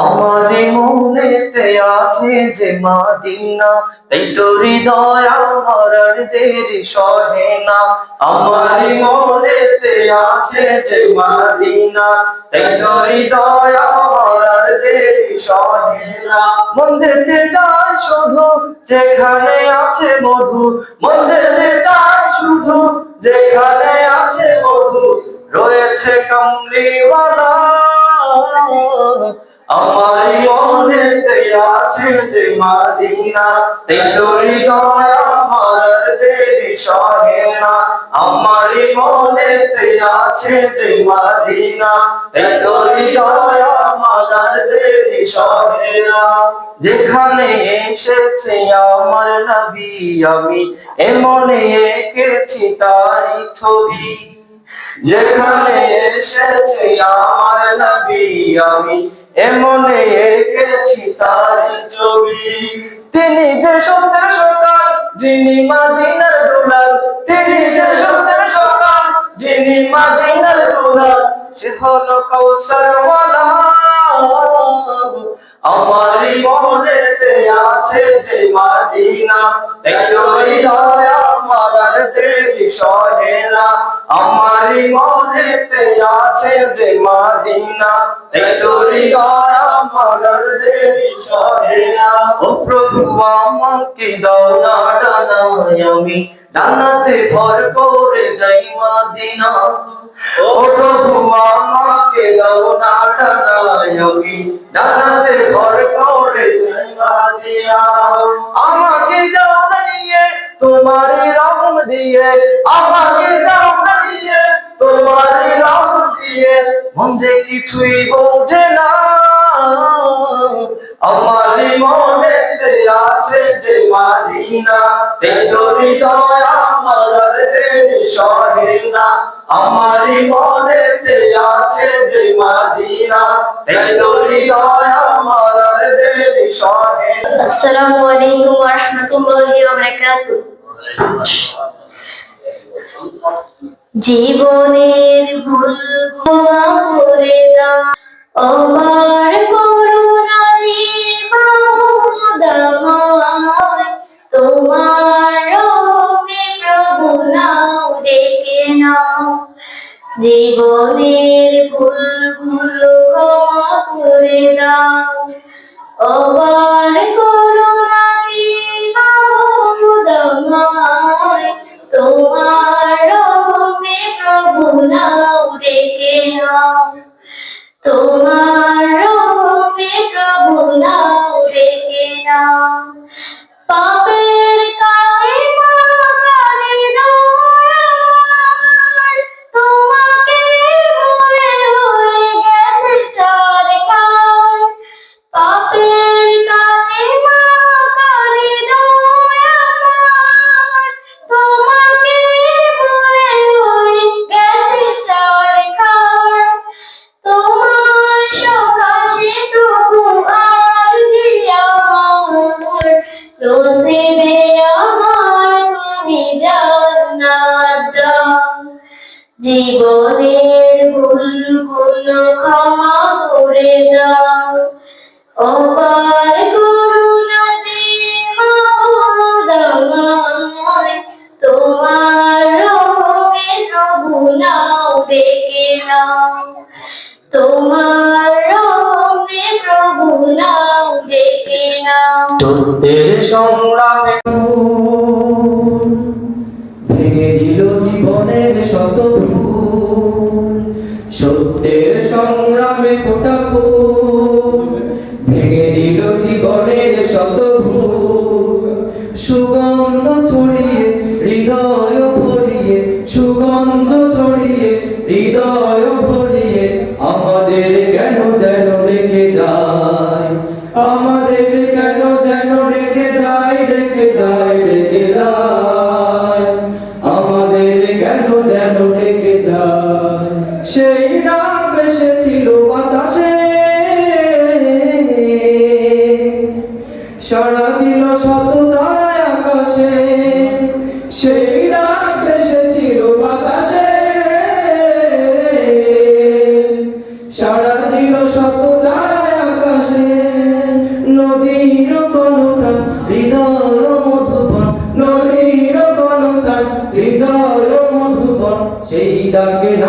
আমার মনেতে আছে যে মাদিনা, তাই তো হৃদয় আমার দেরি সহে না। আমার মনেতে আছে যে মাদিনা, তাই তো হৃদয় আমার দেরি সহে না। মন যেতে শুধু যেখানে আছে মধু, মন যেতে শুধু যেখানে আছে মধু, রয়েছে কমলিওয়ালা। আছে যে মাদিনা তোর হৃদয় আমার দেরি সহে না। আছে যে মাদিনা তোর হৃদয় আমার দেরি সহে না। যেখানে এসেছে আমার নবী আমি, এমনে এঁকেছি তারি ছবি। যেখানে এসেছে আমার নবী আমি এমনে এঁকেছি তার ছবি। তিনি যে সত্যের সকাল যিনি মাদিনার তিনি যে সত্যের সকাল যিনি মাদিনার সে হলো কৌশল আমারই আছে যে মাদিনা। দেখো আমার দেরি সহে না। মনেতে আছে যে মাদিনা সহে না। ও প্রভু, আমাকে দাও না আমি, ডানাতে ভর করে যাই মাদিনা। ও প্রভু, আমাকে দাও না আমি, ডানাতে ভর করে যাই মাদিনা। আমাকে যাও নিয়ে তোমারই রং দিয়ে আমাকে যাও তোমারই রং দিয়ে মন যে কিছুই বোঝে না। আমারই মনেতে আছে যে মাদিনা তেতো হৃদয় আমার সহে না। আমারই মনেতে আছে যে মাদিনা তেতো হৃদয় আমার সহে আসসালামু আলাইকুম ওয়া রাহমাতুল্লাহি ওয়া বারাকাতুহু। জীবনের ভুল ক্ষমা করে দাও। অপার করুণা আমায় তোমার প্রভু নাও, ডেকে নাও। জীবনের ভুলগুলো ক্ষমা করে দাও। অবার করুণা নাও ডেকে নাও। তোমার রূপে প্রভু নাও ডেকে নাও। পাপের নসিবে আমার তুমি জান্নাত। জীবনের ভুলগুলো ক্ষমা করে দাও। অপার ভেঙে দিল জীবনের শত সত্যের সংগ্রামে ফোটা ভেঙে দিল জীবনের শত সুগন্ধ ছড়িয়ে, হৃদয় ভরিয়ে, সুগন্ধ ছড়িয়ে, হৃদয় ডাকে নাড়া